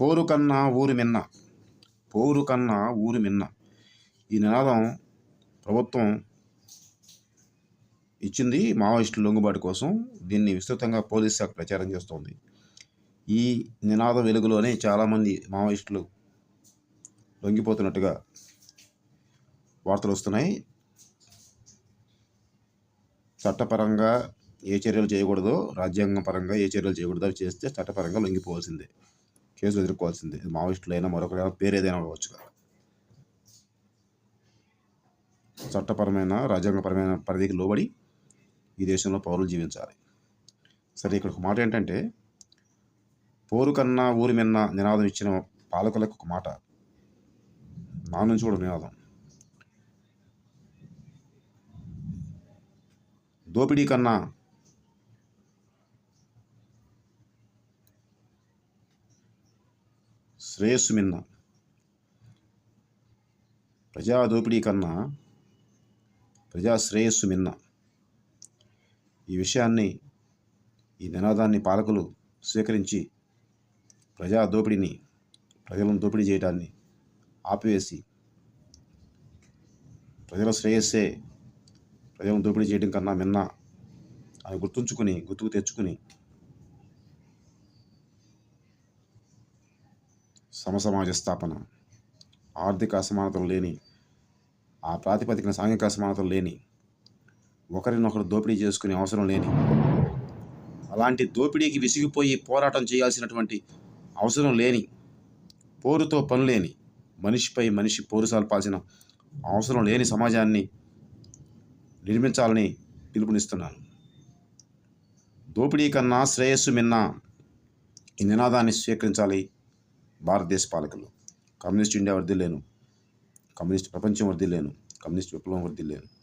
పోరు కన్నా ఊరు మిన్న. పోరు కన్నా ఊరు మిన్న. ఈ నినాదం ప్రభుత్వం ఇచ్చింది మావోయిస్టుల లొంగుబాటు కోసం. దీన్ని విస్తృతంగా పోలీస్ శాఖ ప్రచారం చేస్తోంది. ఈ నినాదం వెలుగులోనే చాలామంది మావోయిస్టులు లొంగిపోతున్నట్టుగా వార్తలు వస్తున్నాయి. చట్టపరంగా ఏ చర్యలు చేయకూడదో రాజ్యాంగపరంగా ఏ చర్యలు చేయకూడదో అవి చేస్తే చట్టపరంగా లొంగిపోవాల్సిందే. కేసు ఎదుర్కోవాల్సిందే. ఇది అయినా మరొకరైనా పేరు ఏదైనా అవ్వచ్చు కదా చట్టపరమైన రాజ్యాంగపరమైన పరిధికి లోబడి ఈ దేశంలో పౌరులు జీవించాలి. సరే ఇక్కడ ఒక మాట ఏంటంటే పోరు కన్నా ఊరి మిన్న నినాదం ఇచ్చిన పాలకులకు ఒక మాట. నా నుంచి కూడా నినాదం. దోపిడీ కన్నా శ్రేయస్సు మిన్న. ప్రజా దోపిడీ కన్నా ప్రజా శ్రేయస్సు మిన్న. ఈ విషయాన్ని ఈ నినాదాన్ని పాలకులు స్వీకరించి ప్రజా దోపిడీని ప్రజలను దోపిడీ చేయడాన్ని ఆపివేసి ప్రజల శ్రేయస్సే ప్రజలను దోపిడీ చేయడం కన్నా మిన్న అని గుర్తుంచుకుని గుర్తుకు తెచ్చుకుని సమసమాజ స్థాపన ఆర్థిక అసమానతలు లేని ఆ ప్రాతిపదికన సాంఘిక అసమానతలు లేని ఒకరినొకరు దోపిడీ చేసుకునే అవసరం లేని అలాంటి దోపిడీకి విసిగిపోయి పోరాటం చేయాల్సినటువంటి అవసరం లేని పోరుతో పని లేని మనిషిపై మనిషి పోరు సాల్పాల్సిన అవసరం లేని సమాజాన్ని నిర్మించాలని పిలుపునిస్తున్నాను. దోపిడీ కన్నా శ్రేయస్సు మిన్న ఈ నినాదాన్ని స్వీకరించాలి భారతదేశ పాలకులు కమ్యూనిస్ట్ ఇండియా వర్దిల్లేను. కమ్యూనిస్ట్ ప్రపంచం వర్దిల్లేను. కమ్యూనిస్ట్ విప్లవం వర్దిల్లేను.